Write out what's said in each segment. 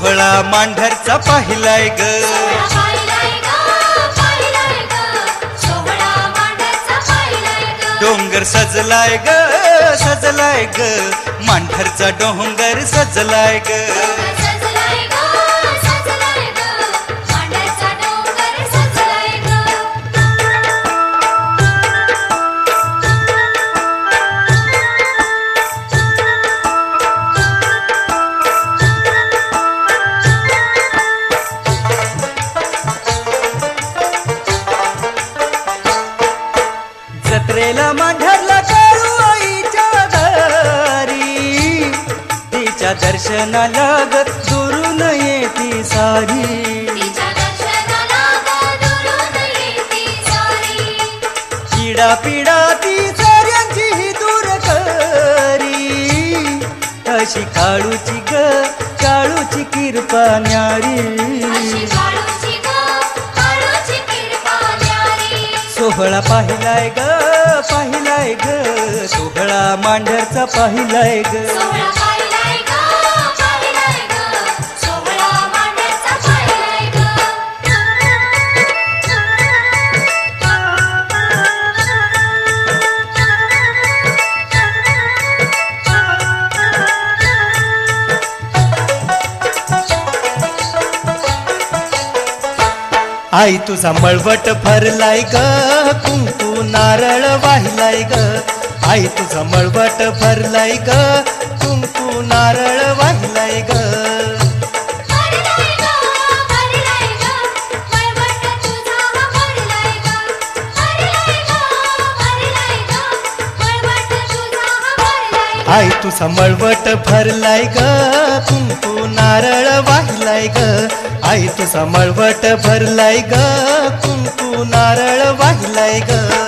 सोहळा मांढरचा पाहिलाय ग. डोंगर सजलाय ग सजलाय ग. मांढरचा डोंगर सजलाय ग. तिच्या दर्शनाला ग दुरून येती सारी. पिडा पिडा ती साऱ्यांची ही दूर करी. अशी काळूची ग काळूची किरपा न्यारी. सोहळा पाहिलाय ग पाहिलाय ग. सोहळा मांढरचा पाहिलाय ग. आई तुझा मळवट भरलाय ग. कुंकू नारळ वाहिलाय ग. आई तुझा मळवट भरलाय ग. कुंकू नारळ वाहिलाय ग. तुझा ग आई तुझा मळवट भरलाय ग. कुंकू नारळ वाहिलाय ग. आई तुझा मळवट भरलाय ग कुंकू नारळ वाहिलाय ग.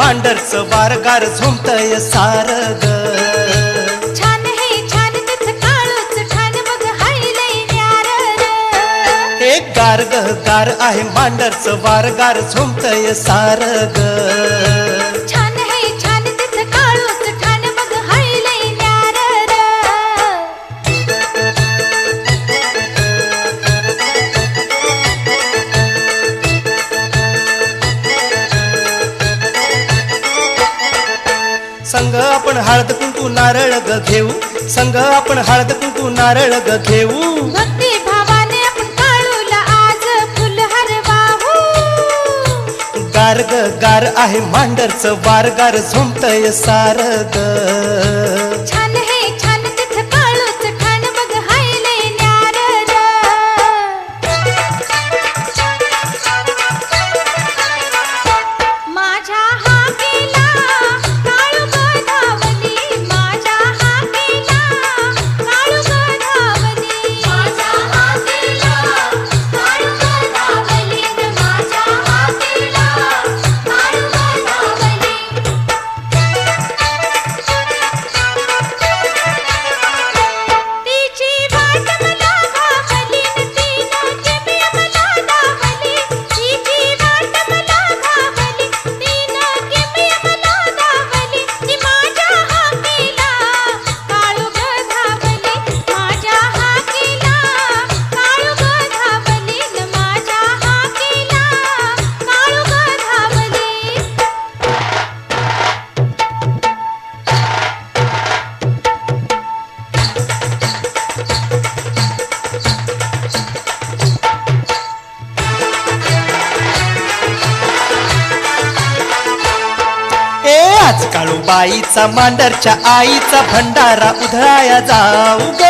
मांडरचं वार गार झुमतय सार ग छान हे छान तिथ काळूच ठाण बघ हायलय न्यार र. एक गार ग गार आहे मांडरचं वार गार झुमतय सार ग संग आपण हळद कुंकू नारळ ग घेऊ. संग आपण हळद कुंकू नारळ ग घेऊ. भक्ती भावाने आपण काळूला आज फुलहार वाहू गार ग गार आहे मांडरचं वार गार झुमतय सार ग. बाईचा मांडरच्या आईचा भंडारा उधळाया जाऊ ग.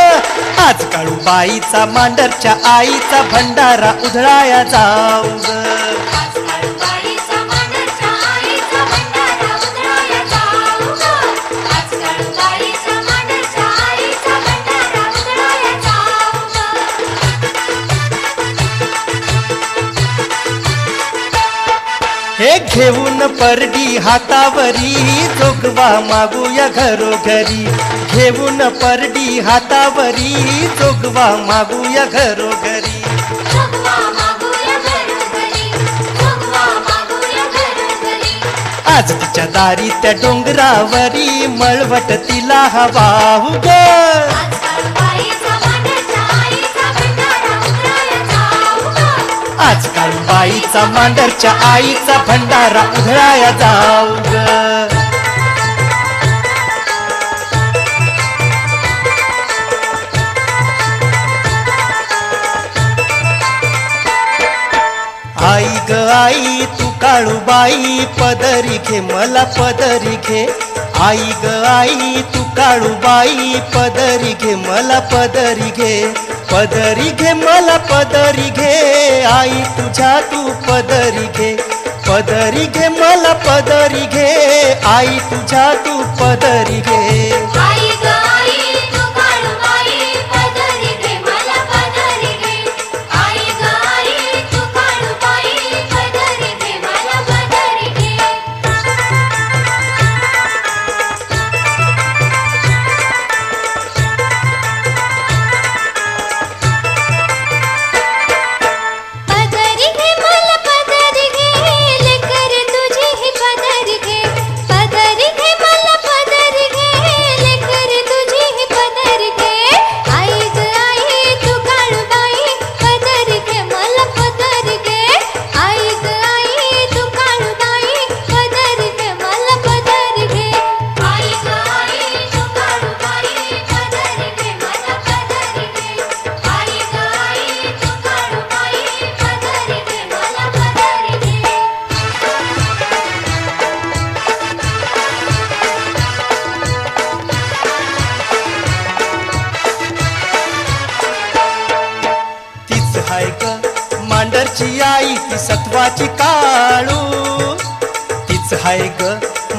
आज काळू बाईचा मांडरच्या आईचा भंडारा उधळाया जाऊ ग. घेऊन परडी हातावरी जोगवा मागूया घरोघरी. घेऊन परडी हातावरी जोगवा मागूया घरोघरी. आज तिच्या दारी त्या डोंगरावरी मळवट तिला हवाहू ग आजकाल बाईचा मांडरच्या आईचा भंडारा उधळाया जाऊ ग. आई ग आई तू काळू बाई पदरी घे मला पदरी घे. आई ग आई तू काळू बाई पदरी घे मला पदरी घे. पदरी घे मला पदरी घे. आई तुझ्या तू पदरी घे. पदरी घे मला पदरी घे. आई तुझ्या तू पदरी घे. माझी आई ती सत्वाची काळू. तीच हाय ग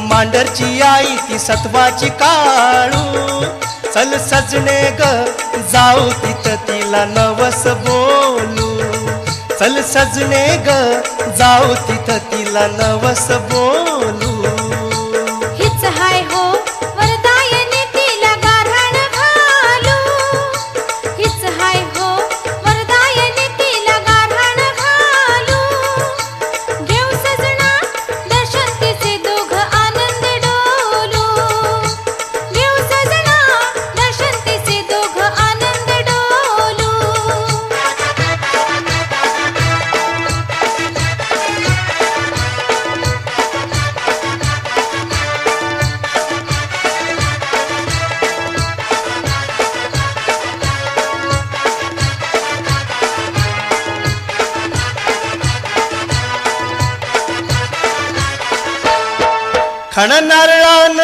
मांडरची आई ती सत्वाची काळू. चल सजणे ग जाऊ तिथं तिला नवस बोलू. चल सजणे ग जाऊ तिथं तिला नवस बोलू. खण नारळान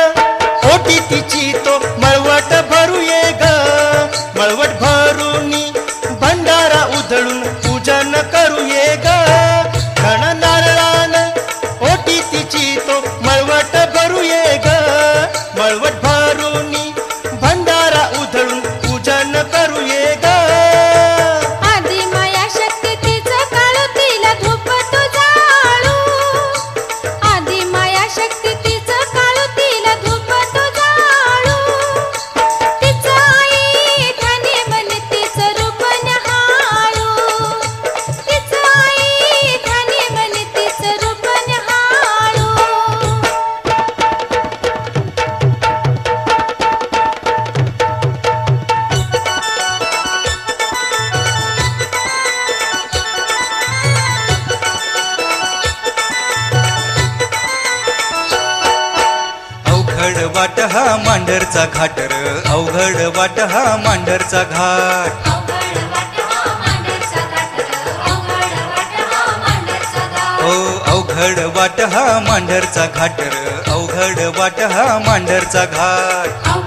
ओटी तिची तो मळवट भरू ये ग. मळवट भरून भंडारा उधळून पूजन करू ये ग. खण नारळान ओटी तिची तो मळवट भरू ये ग. मळवट भरून भंडारा उधळून पूजन करू ये ग. हा मांडरचा घाटर. अवघड वाट हा मांडरचा घाट. ओ अवघड वाट हा मांडरचा घाटर. अवघड वाट हा मांडरचा घाट.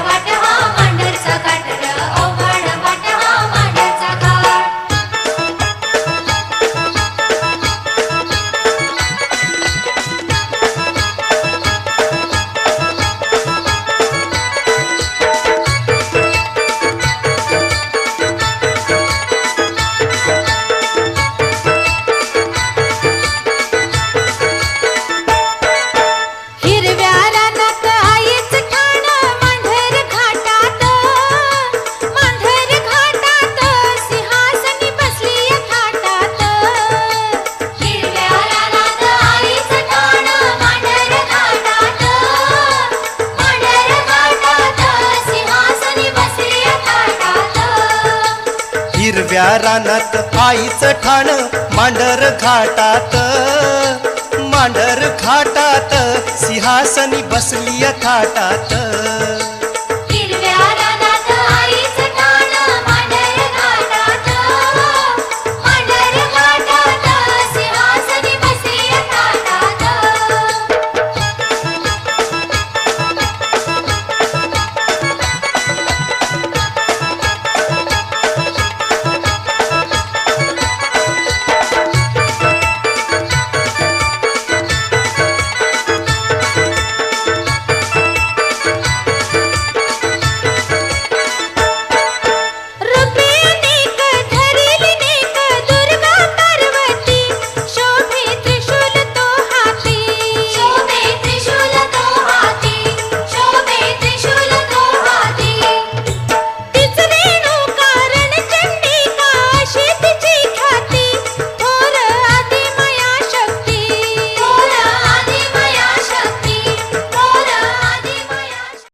सिंहासनी बसली थाटात.